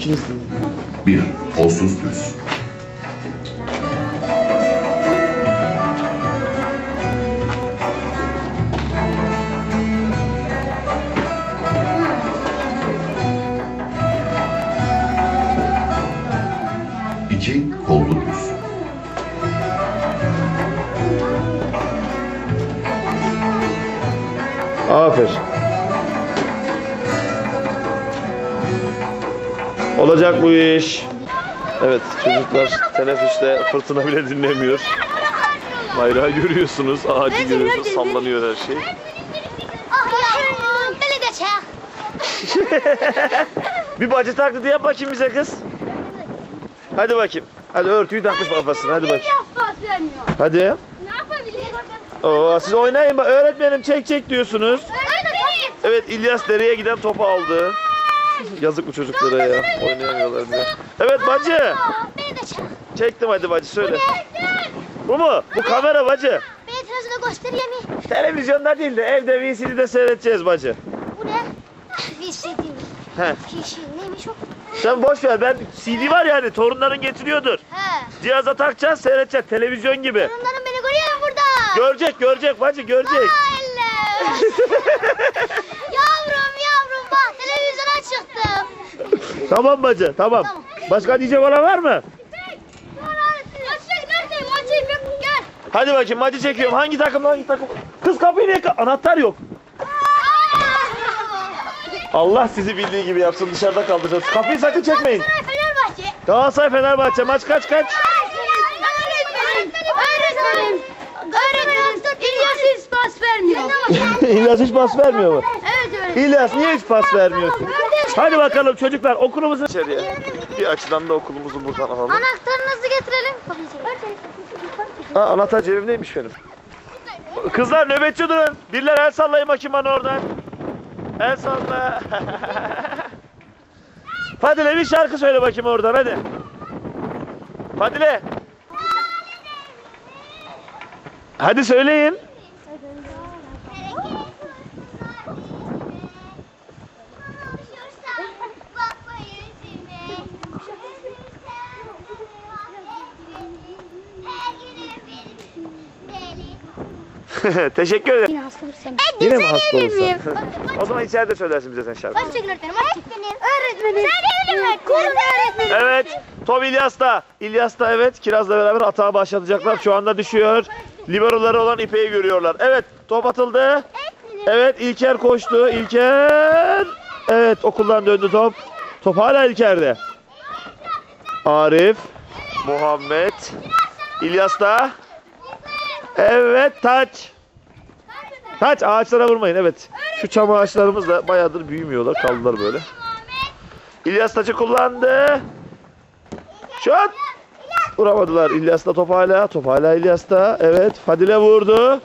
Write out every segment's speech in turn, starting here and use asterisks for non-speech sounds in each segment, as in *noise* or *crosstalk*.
İkiniz de. 1. Olsuz düz. İki. Kollu düz. Aferin. Olacak bu iş. Evet çocuklar teneffüste fırtına bile dinlemiyor. Bayrağı görüyorsunuz, ağacı görüyorsunuz, sallanıyor her şey. *laughs* Bir bacı taklidi yap bakayım bize kız. Hadi bakayım. Hadi örtüyü takmış kafasına hadi vermiyor. Hadi. Ne? Oo, siz oynayın bak öğretmenim çek çek diyorsunuz. Evet İlyas dereye giden topu aldı. Yazık bu çocuklara ya. Oynayamıyorlar bile. Evet bacı. Beni de. Çektim hadi bacı söyle. Bu mu? Bu kamera bacı. Beni televizyonda göstereyim mi? Televizyonda değil de evde VCD'de seyredeceğiz bacı. Bu ne? VCD mi? He. Kişi neymiş o? Sen boş ver ben CD var yani torunların getiriyordur. He. Cihaza takacaksın seyredeceksin televizyon gibi. Torunlarım beni görüyor mu burada? Görecek görecek bacı görecek. Allah. *laughs* Tamam bacı tamam. Tamam. Başka diyecek olan var mı? Hadi bakayım maçı çekiyorum. Hangi takım hangi takım? Kız kapıyı ka- Anahtar yok. Allah sizi bildiği gibi yapsın dışarıda kaldıracağız. Kapıyı sakın çekmeyin. Fenerbahçe. Galatasaray Fenerbahçe maç kaç kaç? İlyas hiç pas vermiyor. *laughs* İlyas hiç pas vermiyor mu? evet öğretmenim. İlyas niye hiç pas vermiyorsun? Hadi bakalım çocuklar okulumuzu içeriye. Bir açıdan da okulumuzu buradan alalım. Anahtarınızı getirelim. Aa, anahtar cebimdeymiş benim. Kızlar nöbetçi durun. Birler el sallayın bakayım bana oradan. El salla. *laughs* Fadile bir şarkı söyle bakayım oradan hadi. Fadile. Hadi söyleyin. *laughs* Teşekkür ederim. Yine hasta mısın? Yine mi hasta olsan? *laughs* o zaman içeride söylersin bize sen şarkı. Başçakın öğretmenim. Öğretmenim. Öğretmenim. Söyleyebilir mi? Kurun öğretmenim. Evet. Top İlyas'ta. İlyas'ta evet. Kiraz'la beraber atağa başlatacaklar. Şu anda düşüyor. Liberoları olan İpek'i görüyorlar. Evet. Top atıldı. Evet. İlker koştu. İlker. Evet. Okuldan döndü top. Top hala İlker'de. Arif. Muhammed. İlyas'ta. Evet. Taç. Taç ağaçlara vurmayın. Evet. Şu çam ağaçlarımız da bayağıdır büyümüyorlar. Kaldılar böyle. İlyas taçı kullandı. Şut. Vuramadılar. İlyas'ta top hala. Top hala İlyas'ta. Evet. Fadile vurdu.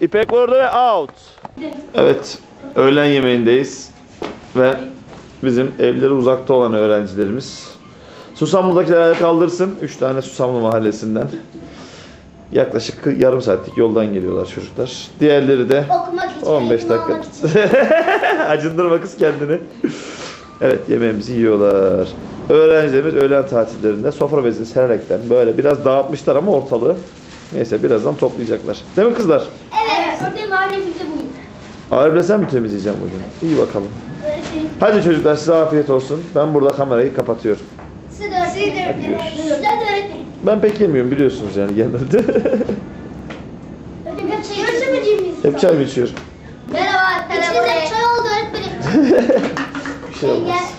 İpek vurdu ve out. Evet. Öğlen yemeğindeyiz. Ve bizim evleri uzakta olan öğrencilerimiz. Susamlı'dakiler kaldırsın. 3 tane Susamlı mahallesinden. Yaklaşık yarım saatlik yoldan geliyorlar çocuklar. Diğerleri de Okumak için. 15 eğitim dakika. *laughs* Acındırma kız kendini. Evet yemeğimizi yiyorlar. Öğrencilerimiz öğlen tatillerinde sofra bezini sererekten böyle biraz dağıtmışlar ama ortalığı. Neyse birazdan toplayacaklar. Değil mi kızlar? Evet. Örneğin mahallemizde bu. Arif'le sen mi temizleyeceksin bugün? İyi bakalım. Hadi çocuklar size afiyet olsun. Ben burada kamerayı kapatıyorum. Size de öğretmenim. Ben pek yemiyorum biliyorsunuz yani genelde. *laughs* Hep çay içmeyeceğim? Hep çay mı içiyorum? Merhaba. İçinde çay oldu öğretmenim. *laughs* Bir şey olmaz.